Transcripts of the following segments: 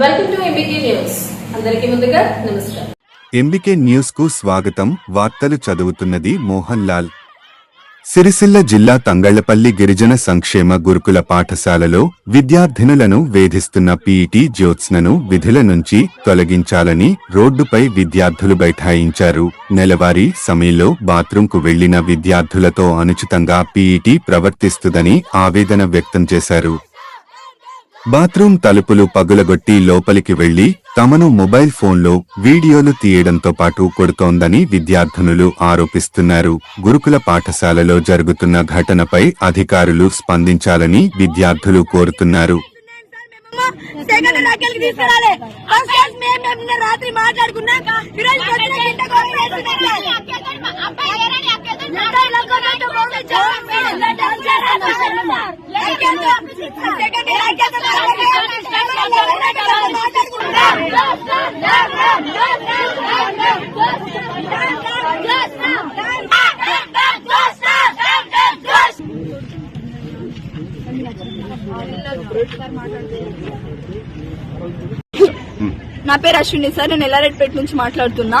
Welcome to MBK news అందరికీ ముందుగా నమస్కారం. న్యూస్కు స్వాగతం. వార్తలు చదువుతున్నది మోహన్ లాల్ సిరిసిల్ల జిల్లా తంగళ్ళపల్లి గిరిజన సంక్షేమ గురుకుల పాఠశాలలో విద్యార్థినులను వేధిస్తున్న పీఈటీ జ్యోత్స్నను విధుల నుంచి తొలగించాలని రోడ్డుపై విద్యార్థులు బైఠాయించారు. నెలవారీ సమయంలో బాత్రూంకు వెళ్ళిన విద్యార్థులతో అనుచితంగా పీఈటీ ప్రవర్తిస్తుందని ఆవేదన వ్యక్తం చేశారు. బాత్రూం తలుపులు పగులగొట్టి లోపలికి వెళ్ళి తమను మొబైల్ ఫోన్లో వీడియోలు తీయడంతో పాటు కొడుతోందని విద్యార్థినులు ఆరోపిస్తున్నారు. గురుకుల పాఠశాలలో జరుగుతున్న ఘటనపై అధికారులు స్పందించాలని విద్యార్థులు కోరుతున్నారు. రాత్రి మాట్లాడుకున్నా తీసుకురాలే ఫస్ట్ క్లాస్ మేము మేము నిన్న రాత్రి మాట్లాడుకున్నా ఈరోజు పొద్దున గింట నా పేరు అశ్విని సార్ నేను ఎల్లారెడ్పేట నుంచి మాట్లాడుతున్నా.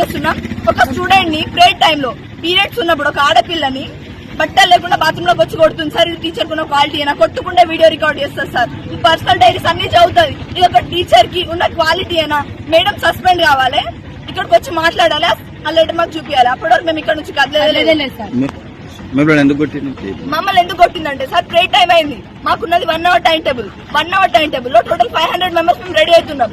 చేస్తున్నాం ఒక స్టూడెంట్ని ప్రేయర్ టైంలో పీరియడ్స్ ఉన్నప్పుడు ఒక ఆడపిల్లని బట్టలు లేకుండా బాత్రూమ్లోకి వచ్చి కొడుతుంది. సార్ ఇది టీచర్ కున్న క్వాలిటీ అయినా కొట్టుకుంటే వీడియో రికార్డ్ చేస్తారు సార్. పర్సనల్ డైరీస్ అన్ని చదువుతుంది. ఇది ఒక టీచర్కి ఉన్న క్వాలిటీ అయినా మేడం సస్పెండ్ కావాలి. ఇక్కడికి వచ్చి మాట్లాడాలి? ఆ లెటర్ మాకు చూపించాలి అప్పటి వరకు మేము ఇక్కడ నుంచి కదలేదు సార్. మిమ్మల్ని ఎందుకు కొట్టింది? మమ్మల్ని ఎందుకు కొట్టిందంటే సార్ ప్రే టైం అయింది. మాకున్నది one hour time table one hour time టేబుల్లో టోటల్ ఫైవ్ హండ్రెడ్ మెంబర్స్ మేము రెడీ అవుతున్నాం.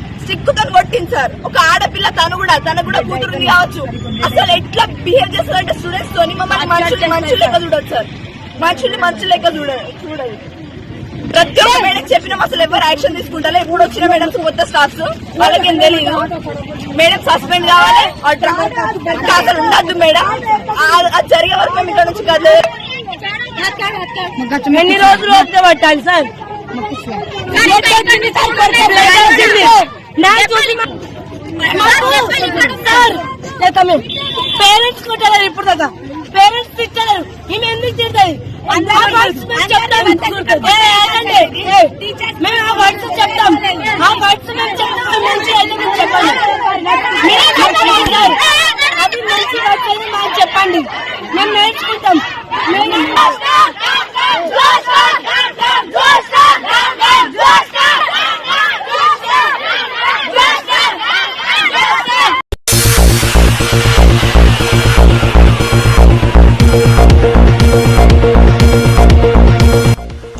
సిక్కుతో కొట్టింది సార్. ఒక ఆడపిల్ల తను కూడా తను కూడా కూతురు కావచ్చు. అసలు ఎట్లా బిహేవ్ చేస్తారంటే స్టూడెంట్స్ తోని మమ్మల్ని మనుషులు మనుషులు లెక్క చూడదు సార్. మనుషుల్ని మనుషులు లెక్క చూడ చూడదు. ప్రతి ఒక్క మేడం చెప్పినాం అసలు ఎవరు యాక్షన్ తీసుకుంటారో ఇప్పుడు వచ్చిన మేడమ్స్ కొత్త స్టాఫ్స్ వాళ్ళకేం తెలియదు మేడం సస్పెండ్ కావాలి అసలు ఉండద్దు మేడం. ఆ- అది జరిగే వరకు మేము ఇక్కడ నుంచి కదలేదు ఎన్ని రోజులు వస్తే పట్టాలి సార్. పేరెంట్స్ కొట్టారు ఇప్పుడు దాకా. పేరెంట్స్ తిట్టలేరు. ఈమె ఎందుకు తింటది మేము ఆ వర్డ్స్ చెప్తాం. ఆ వర్డ్స్ మేము చెప్తాం. మంచి ఎందుకు చెప్పండి మీరే చెప్పండి. సార్. అది మంచి వర్డ్స్ అని మాకు చెప్పండి. మేము నేర్చుకుంటాం. మేము